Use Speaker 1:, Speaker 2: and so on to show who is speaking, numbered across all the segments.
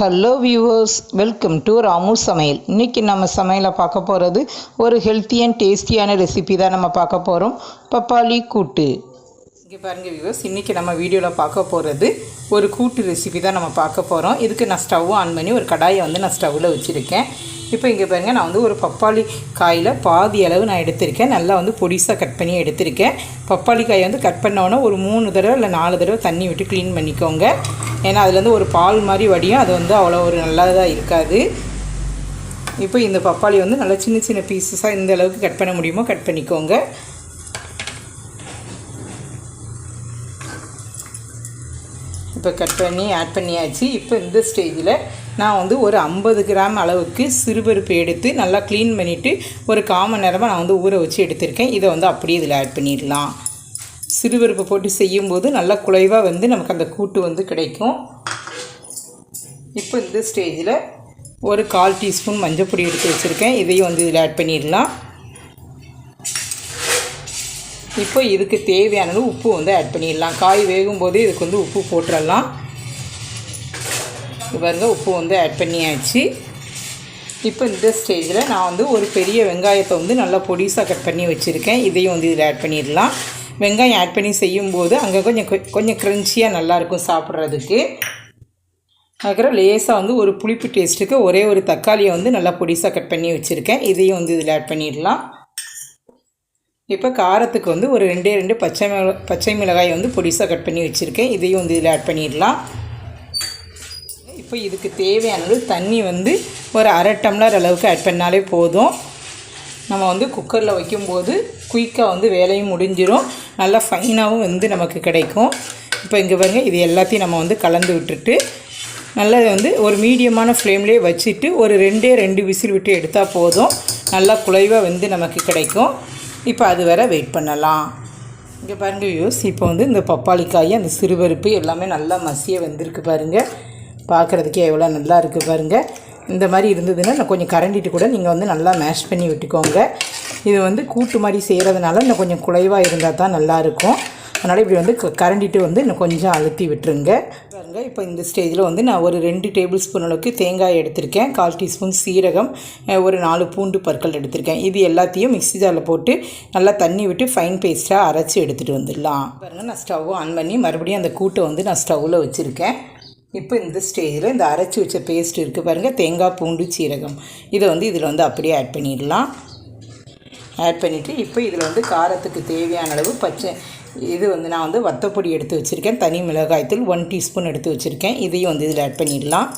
Speaker 1: Hello viewers welcome to Ramu சமையல். இன்றைக்கி நம்ம சமையலை பார்க்க போகிறது ஒரு ஹெல்த்தி அண்ட் டேஸ்டியான ரெசிபி தான் நம்ம பார்க்க போகிறோம் பப்பாளி கூட்டு. இங்கே பாருங்கள் வியூவர்ஸ் இன்றைக்கி நம்ம வீடியோவில் பார்க்க போகிறது ஒரு கூட்டு ரெசிபி தான் நம்ம பார்க்க போகிறோம் இதுக்கு நான் ஸ்டவ் ஆன் பண்ணி ஒரு கடாயை வந்து நான் ஸ்டவ்வில் வச்சுருக்கேன். இப்போ இங்கே பாருங்கள் நான் வந்து ஒரு பப்பாளி காயில் பாதி அளவு நான் எடுத்திருக்கேன். நல்லா வந்து பொடிசாக கட் பண்ணி எடுத்திருக்கேன். பப்பாளி காயை வந்து கட் பண்ணோன்னே ஒரு மூணு தடவை இல்லை நாலு தடவை தண்ணி விட்டு க்ளீன் பண்ணிக்கோங்க. ஏன்னா அதுலேருந்து ஒரு பால் மாதிரி வடியும். அது வந்து அவ்வளோ ஒரு நல்லதாக இருக்காது. இப்போ இந்த பப்பாளி வந்து நல்லா சின்ன சின்ன பீசஸாக இந்த அளவுக்கு கட் பண்ண முடியுமோ கட் பண்ணிக்கோங்க. இப்போ கட் பண்ணி ஆட் பண்ணியாச்சு. இப்போ இந்த ஸ்டேஜில் நான் வந்து ஒரு ஐம்பது கிராம் அளவுக்கு சிறுபருப்பு எடுத்து நல்லா க்ளீன் பண்ணிவிட்டு ஒரு காமன் நேரமாக நான் வந்து ஊற வச்சு எடுத்திருக்கேன். இதை வந்து அப்படியே இதில் ஆட் பண்ணிடலாம். சிறுபருப்பு போட்டு செய்யும்போது நல்லா குலைவாக வந்து நமக்கு அந்த கூட்டு வந்து கிடைக்கும். இப்போ இந்த ஸ்டேஜில் ஒரு கால் டீஸ்பூன் மஞ்சள் பொடி எடுத்து வச்சுருக்கேன். இதையும் வந்து இதில் ஆட் பண்ணிடலாம். இப்போ இதுக்கு தேவையானது உப்பு வந்து ஆட் பண்ணிடலாம். காய் வேகும் போதே இதுக்கு வந்து உப்பு போட்டுடலாம் பாருங்க உப்பு வந்து ஆட் பண்ணியாச்சு. இப்போ இந்த ஸ்டேஜில் நான் வந்து ஒரு பெரிய வெங்காயத்தை வந்து நல்லா பொடிசாக கட் பண்ணி வச்சுருக்கேன். இதையும் வந்து இதில் ஆட் பண்ணிடலாம். வெங்காயம் ஆட் பண்ணி செய்யும்போது அங்கே கொஞ்சம் கொஞ்சம் க்ரன்ச்சியாக நல்லாயிருக்கும் சாப்பிட்றதுக்கு. அதுக்கப்புறம் லேசாக வந்து ஒரு புளிப்பு டேஸ்ட்டுக்கு ஒரே ஒரு தக்காளியை வந்து நல்லா பொடிசாக கட் பண்ணி வச்சுருக்கேன். இதையும் வந்து இதில் ஆட் பண்ணிடலாம். இப்போ காரத்துக்கு வந்து ஒரு ரெண்டே ரெண்டு பச்சை மிளகா பச்சை மிளகாய் வந்து பொடிசாக கட் பண்ணி வச்சுருக்கேன். இதையும் வந்து இதில் ஆட் பண்ணிடலாம். இப்போ இதுக்கு தேவையானது தண்ணி வந்து ஒரு அரை டம்ளர் அளவுக்கு ஆட் பண்ணாலே போதும். நம்ம வந்து குக்கரில் வைக்கும்போது குயிக்காக வந்து வேலையும் முடிஞ்சிடும் நல்லா ஃபைனாகவும் வந்து நமக்கு கிடைக்கும். இப்போ இங்கே பாருங்கள் இது எல்லாத்தையும் நம்ம வந்து கலந்து விட்டுட்டு நல்லா வந்து ஒரு மீடியமான ஃப்ளேம்லேயே வச்சுட்டு ஒரு ரெண்டே ரெண்டு விசில் விட்டு எடுத்தால் போதும். நல்லா குலைவாக வந்து நமக்கு கிடைக்கும். இப்போ அது வரை வெயிட் பண்ணலாம். இங்கே பாருங்கள் யூஸ் இப்போ வந்து இந்த பப்பாளி காய் அந்த சிறுபருப்பு எல்லாமே நல்லா மசிய வந்திருக்கு பாருங்கள் பார்க்குறதுக்கே எவ்வளோ நல்லா இருக்குது பாருங்கள் இந்த மாதிரி இருந்ததுன்னா நான் கொஞ்சம் கரண்டிட்டு கூட நீங்கள் வந்து நல்லா மேஷ் பண்ணி விட்டுக்கோங்க. இது வந்து கூட்டு மாதிரி செய்கிறதுனால இன்னும் கொஞ்சம் குலைவாக இருந்தால் தான் நல்லாயிருக்கும் அதனால் இப்படி வந்து கரண்டிட்டு வந்து இன்னும் கொஞ்சம் அழுத்தி விட்டுருங்க. பாருங்கள் இப்போ இந்த ஸ்டேஜில் வந்து நான் ஒரு ரெண்டு டேபிள் ஸ்பூன் அளவுக்கு தேங்காய் எடுத்திருக்கேன். கால் டீஸ்பூன் சீரகம் ஒரு நாலு பூண்டு பற்கள் எடுத்திருக்கேன். இது எல்லாத்தையும் மிக்ஸி ஜாரில் போட்டு நல்லா தண்ணி விட்டு ஃபைன் பேஸ்ட்டாக அரைச்சி எடுத்துகிட்டு வந்துடலாம். பாருங்கள் நான் ஸ்டவ் ஆன் பண்ணி மறுபடியும் அந்த கூட்டை வந்து நான் ஸ்டவ்வில் வச்சுருக்கேன். இப்போ இந்த ஸ்டேஜில் இந்த அரைச்சி வச்ச பேஸ்ட் இருக்குது பாருங்கள் தேங்காய் பூண்டு சீரகம். இதை வந்து இதில் வந்து அப்படியே ஆட் பண்ணிடலாம். ஆட் பண்ணிவிட்டு இப்போ இதில் வந்து காரத்துக்கு தேவையான அளவு பச்சை இது வந்து நான் வந்து வத்தப்பொடி எடுத்து வச்சுருக்கேன். தனி மிளகாய்த்தூள் ஒன் டீஸ்பூன் எடுத்து வச்சுருக்கேன். இதையும் வந்து இதில் ஆட் பண்ணிடலாம்.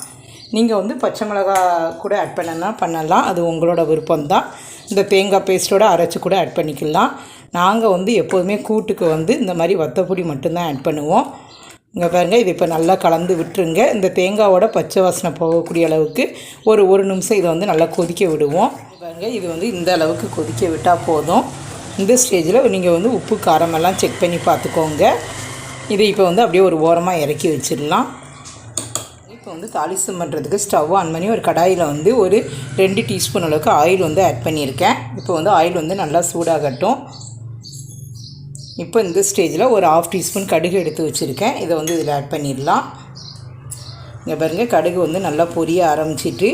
Speaker 1: நீங்கள் வந்து பச்சை மிளகா கூட ஆட் பண்ணனா பண்ணலாம். அது உங்களோட விருப்பம்தான். இந்த தேங்காய் பேஸ்ட்டோடு அரைச்சி கூட ஆட் பண்ணிக்கலாம். நாங்கள் வந்து எப்போதுமே கூட்டுக்கு வந்து இந்த மாதிரி வத்தப்பொடி மட்டும்தான் ஆட் பண்ணுவோம். இங்கே பாருங்கள் இது இப்போ நல்லா கலந்து விட்டுருங்க. இந்த தேங்காவோட பச்சை வாசனை போகக்கூடிய அளவுக்கு ஒரு ஒரு நிமிஷம் இதை வந்து நல்லா கொதிக்க விடுவோம். பாருங்கள் இது வந்து இந்த அளவுக்கு கொதிக்க விட்டால் போதும். இந்த ஸ்டேஜில் நீங்கள் வந்து உப்பு காரமெல்லாம் செக் பண்ணி பார்த்துக்கோங்க. இதை இப்போ வந்து அப்படியே ஒரு ஓரமாக இறக்கி வச்சிடலாம். இப்போ வந்து தாளிசம் பண்ணுறதுக்கு ஸ்டவ் ஆன் பண்ணி ஒரு கடாயில் வந்து ஒரு ரெண்டு டீஸ்பூன் அளவுக்கு ஆயில் வந்து ஆட் பண்ணியிருக்கேன். இப்போ வந்து ஆயில் வந்து நல்லா சூடாகட்டும். இப்போ இந்த ஸ்டேஜில் ஒரு ஆஃப் டீஸ்பூன் கடுகு எடுத்து வச்சுருக்கேன். இதை வந்து இதில் ஆட் பண்ணிடலாம். இங்கே பாருங்கள் கடுகு வந்து நல்லா பொரிய ஆரம்பிச்சிட்டு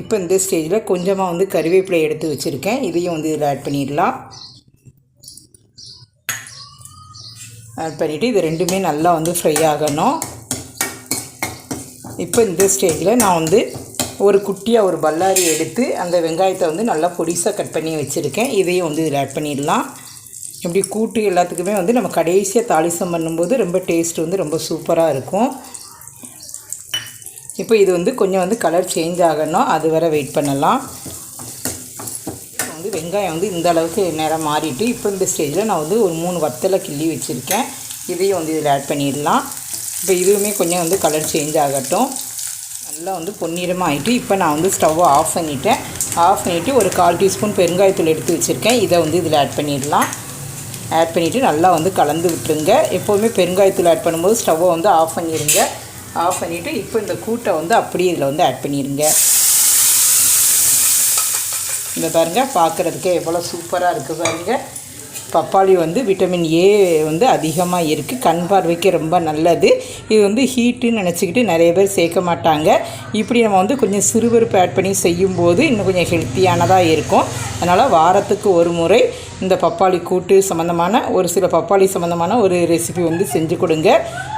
Speaker 1: இப்போ இந்த ஸ்டேஜில் கொஞ்சமாக வந்து கருவேப்பிலை எடுத்து வச்சுருக்கேன். இதையும் வந்து இதில் ஆட் பண்ணிடலாம். ஆட் பண்ணிவிட்டு இது ரெண்டுமே நல்லா வந்து ஃப்ரை ஆகணும். இப்போ இந்த ஸ்டேஜில் நான் வந்து ஒரு குட்டியாக ஒரு பல்லாரி எடுத்து அந்த வெங்காயத்தை வந்து நல்லா பொடிசாக கட் பண்ணி வச்சுருக்கேன். இதையும் வந்து இதில் ஆட் பண்ணிடலாம். இப்படி கூட்டு எல்லாத்துக்குமே வந்து நம்ம கடைசியாக தாளிசம் பண்ணும்போது ரொம்ப டேஸ்ட் வந்து ரொம்ப சூப்பராக இருக்கும். இப்போ இது வந்து கொஞ்சம் வந்து கலர் சேஞ்ச் ஆகணும். அது வரை வெயிட் பண்ணலாம். வெங்காயம் வந்து இந்த அளவுக்கு நேரம் மாறிட்டு இப்போ இந்த ஸ்டேஜில் நான் வந்து ஒரு மூணு வத்தலை கிள்ளி வச்சுருக்கேன். இதையும் வந்து இதில் ஆட் பண்ணிடலாம். இப்போ இதுவுமே கொஞ்சம் வந்து கலர் சேஞ்ச் ஆகட்டும். நல்லா வந்து பொன்னிறமாக ஆகிட்டு இப்போ நான் வந்து ஸ்டவ்வை ஆஃப் பண்ணிவிட்டேன் ஆஃப் பண்ணிவிட்டு ஒரு கால் டீஸ்பூன் பெருங்காயத்தூள் எடுத்து வச்சுருக்கேன். இதை வந்து இதில் ஆட் பண்ணிடலாம். ஆட் பண்ணிவிட்டு நல்லா வந்து கலந்து விட்டுருங்க. எப்போவுமே பெருங்காயத்தூள் ஆட் பண்ணும்போது ஸ்டவ்வை வந்து ஆஃப் பண்ணிடுங்க ஆஃப் பண்ணிவிட்டு இப்போ இந்த கூட்டை வந்து அப்படியே இதில் வந்து ஆட் பண்ணிடுங்க இந்த பாருங்கள் பார்க்குறதுக்கே எவ்வளோ சூப்பராக இருக்குது பாருங்கள் பப்பாளி வந்து விட்டமின் ஏ வந்து அதிகமாக இருக்குது கண் பார்வைக்கு ரொம்ப நல்லது. இது வந்து ஹீட்டுன்னு நினச்சிக்கிட்டு நிறைய பேர் சேர்க்க மாட்டாங்க. இப்படி நம்ம வந்து கொஞ்சம் சிறுபருப்பு ஆட் பண்ணி செய்யும்போது இன்னும் கொஞ்சம் ஹெல்த்தியானதாக இருக்கும். அதனால் வாரத்துக்கு ஒரு முறை இந்த பப்பாளி கூட்டு சம்மந்தமான ஒரு சில பப்பாளி சம்மந்தமான ஒரு ரெசிபி வந்து செஞ்சு கொடுங்க.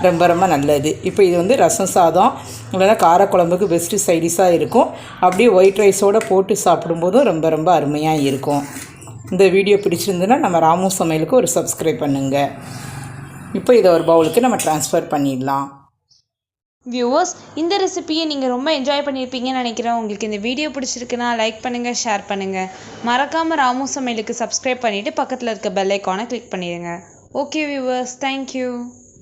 Speaker 1: ரொம்ப ரொம்ப நல்லது. இப்போ இது வந்து ரசம் சாதம் இல்லைன்னா காரக்குழம்புக்கு பெஸ்ட்டு சைடிஷாக இருக்கும். அப்படியே ஒயிட் ரைஸோடு போட்டு சாப்பிடும்போதும் ரொம்ப ரொம்ப அருமையாக இருக்கும். இந்த வீடியோ பிடிச்சிருந்துன்னா நம்ம ராமு சமையலுக்கு ஒரு சப்ஸ்கிரைப் பண்ணுங்கள் இப்போ இதை ஒரு பவுலுக்கு நம்ம ட்ரான்ஸ்ஃபர் பண்ணிடலாம்.
Speaker 2: வியூவர்ஸ் இந்த ரெசிபியை நீங்கள் ரொம்ப என்ஜாய் பண்ணியிருப்பீங்கன்னு நினைக்கிறேன். உங்களுக்கு இந்த வீடியோ பிடிச்சிருக்குன்னா லைக் பண்ணுங்கள் ஷேர் பண்ணுங்கள் மறக்காமல் ராமு சமையலுக்கு சப்ஸ்கிரைப் பண்ணிவிட்டு பக்கத்தில் இருக்க பெல் ஐக்கானை கிளிக் பண்ணிடுங்க. Okay viewers thank you